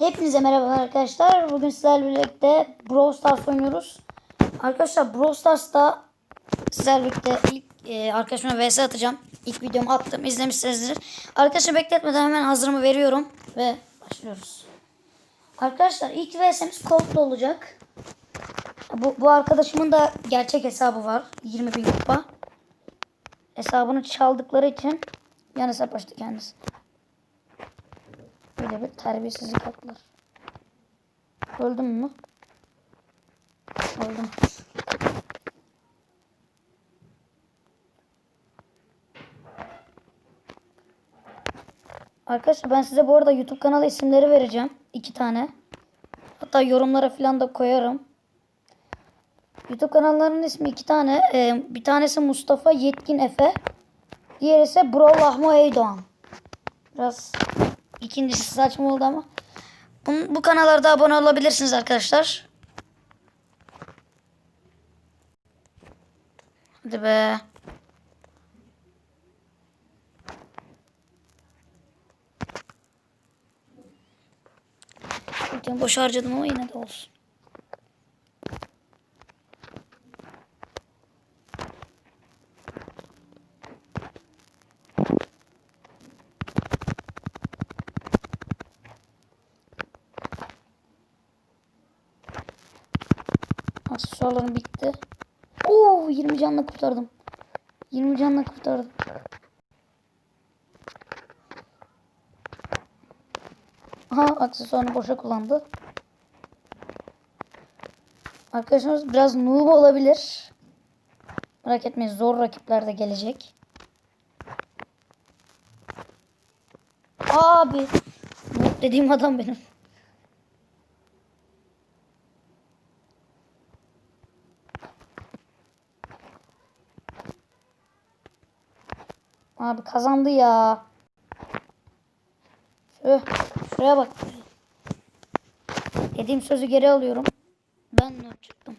Hepinize merhaba arkadaşlar. Bugün sizlerle birlikte Brawl Stars oynuyoruz. Arkadaşlar Brawl Stars'ta sizlerle birlikte ilk e, arkadaşıma vs atacağım. İlk videomu attım. İzlemişsinizdir. Arkadaşlar bekletmeden hemen hazırımı veriyorum. Ve başlıyoruz. Arkadaşlar ilk vs'miz Colt'la olacak. Bu, bu arkadaşımın da gerçek hesabı var. 20 bin kupa. Hesabını çaldıkları için yan hesap açtı kendisi. Böyle bir terbiyesizlik yaptılar. Öldüm mü? Öldüm. Arkadaşlar ben size bu arada YouTube kanalı isimleri vereceğim. iki tane. Hatta yorumlara falan da koyarım. YouTube kanallarının ismi iki tane. Ee, bir tanesi Mustafa Yetkin Efe. Diğeri ise Brawl Ahmo Eydoğan. Biraz ikincisi saçma oldu ama. Bu, bu kanallarda abone olabilirsiniz arkadaşlar. Hadi be. Boş harcadım ama yine de olsun. Aksesuarlarım bitti. Oo 20 canla kurtardım. 20 canla kurtardım. Aha aksesuarını boşa kullandı. Arkadaşımız biraz noob olabilir. Merak etmeyin zor rakipler de gelecek. Abi. Noob dediğim adam benim. Abi kazandı ya. Şöyle, şuraya bak. Dediğim sözü geri alıyorum. Ben not çıktım.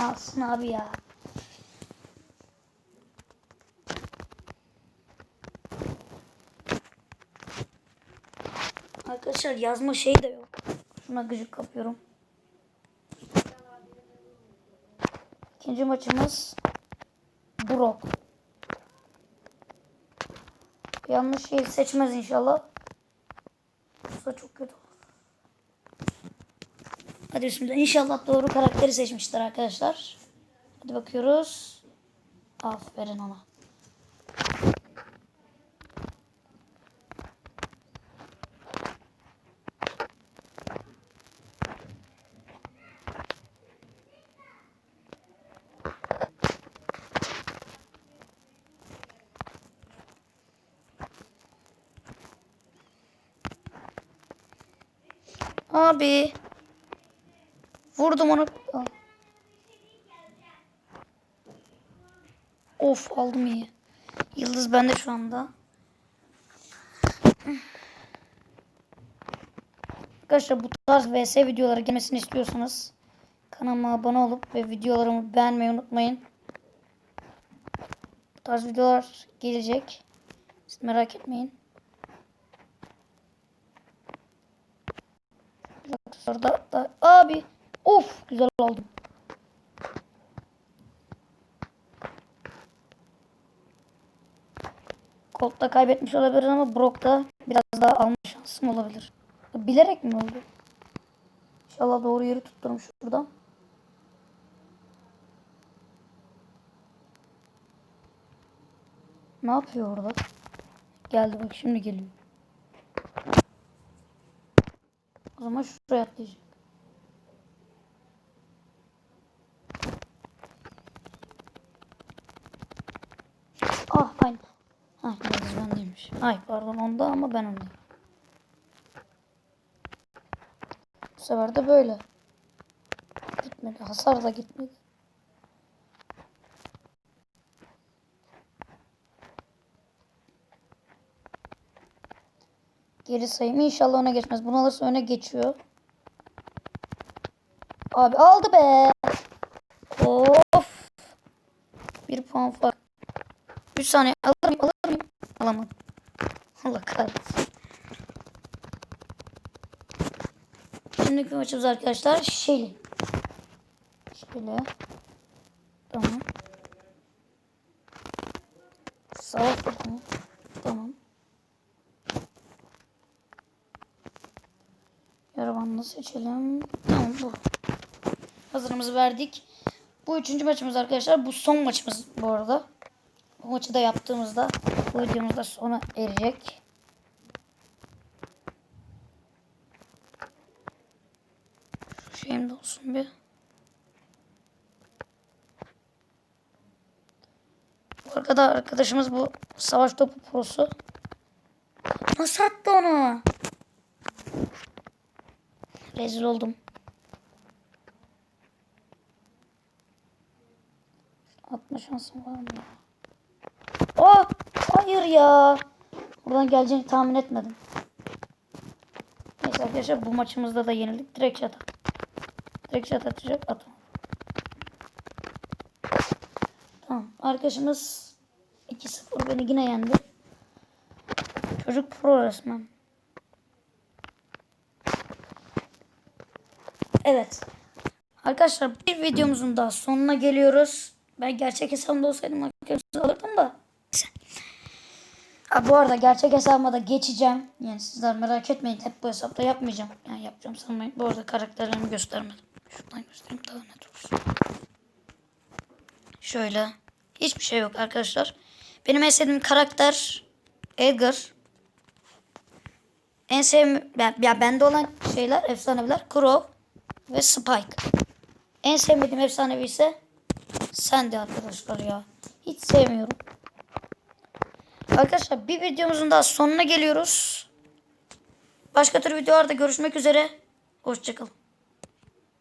Alsın abi ya. Arkadaşlar yazma şey de yok. Şuna gıcık kapıyorum. İkinci maçımız Brock. Yanlış şey seçmez inşallah. Yoksa çok kötü. Hadi bismillah. İnşallah doğru karakteri seçmiştir arkadaşlar. Hadi bakıyoruz. Aferin ona. Abi. Vurdum onu. Of aldım iyi. Yıldız bende şu anda. Arkadaşlar bu tarz vs videoları gelmesini istiyorsanız kanalıma abone olup ve videolarımı beğenmeyi unutmayın. Bu tarz videolar gelecek. Siz merak etmeyin. Orada da abi of güzel oldum. Colt'ta kaybetmiş olabilir ama Brock'ta biraz daha alma şansım olabilir. Bilerek mi oldu? İnşallah doğru yeri tutturum şuradan. Ne yapıyor orada? Geldi bak şimdi geliyor. O zaman şuraya atlayacak. Ah aynen. Ah yıldız bendeymiş. Ay pardon onda ama ben ondayım. Bu sefer de böyle. Gitmedi. Hasar da gitmedi. Geri sayım inşallah öne geçmez. Bunu alırsa öne geçiyor. Abi aldı be. Of. Bir puan fark. 3 saniye alır mıyım? Alır mıyım? Alamadım. Allah kahretsin. Şimdiki maçımız arkadaşlar Shelly. Şöyle. Tamam. Savaş takımı. Tamam. Yaravanını seçelim. Tamam bu. Hazırımızı verdik. Bu üçüncü maçımız arkadaşlar. Bu son maçımız bu arada. Bu maçı da yaptığımızda bu videomuzda sona erecek. Şu şeyim de olsun bir. Bu arkada arkadaşımız bu savaş topu prosu. Nasıl attı onu? Rezil oldum. Atma şansım var mı? Oh! Hayır ya. Buradan geleceğini tahmin etmedim. Neyse arkadaşlar bu maçımızda da yenildik. Direkt şat. Direkt şat atacak. At. Tamam. Arkadaşımız 2-0 beni yine yendi. Çocuk pro resmen. Evet. Arkadaşlar bir videomuzun daha sonuna geliyoruz. Ben gerçek hesabımda olsaydım arkadaşlar alırdım da. Ha, bu arada gerçek hesabıma da geçeceğim. Yani sizler merak etmeyin. Hep bu hesapta yapmayacağım. Yani yapacağım sanmayın. Bu arada karakterlerimi göstermedim. Şuradan göstereyim daha net olsun. Şöyle. Hiçbir şey yok arkadaşlar. Benim en sevdiğim karakter Edgar. En sevdiğim ben, ya bende olan şeyler efsaneviler Crow ve Spike. En sevmediğim efsanevi ise Sandy arkadaşlar ya. Hiç sevmiyorum. Arkadaşlar bir videomuzun daha sonuna geliyoruz. Başka tür videolarda görüşmek üzere. Hoşçakalın.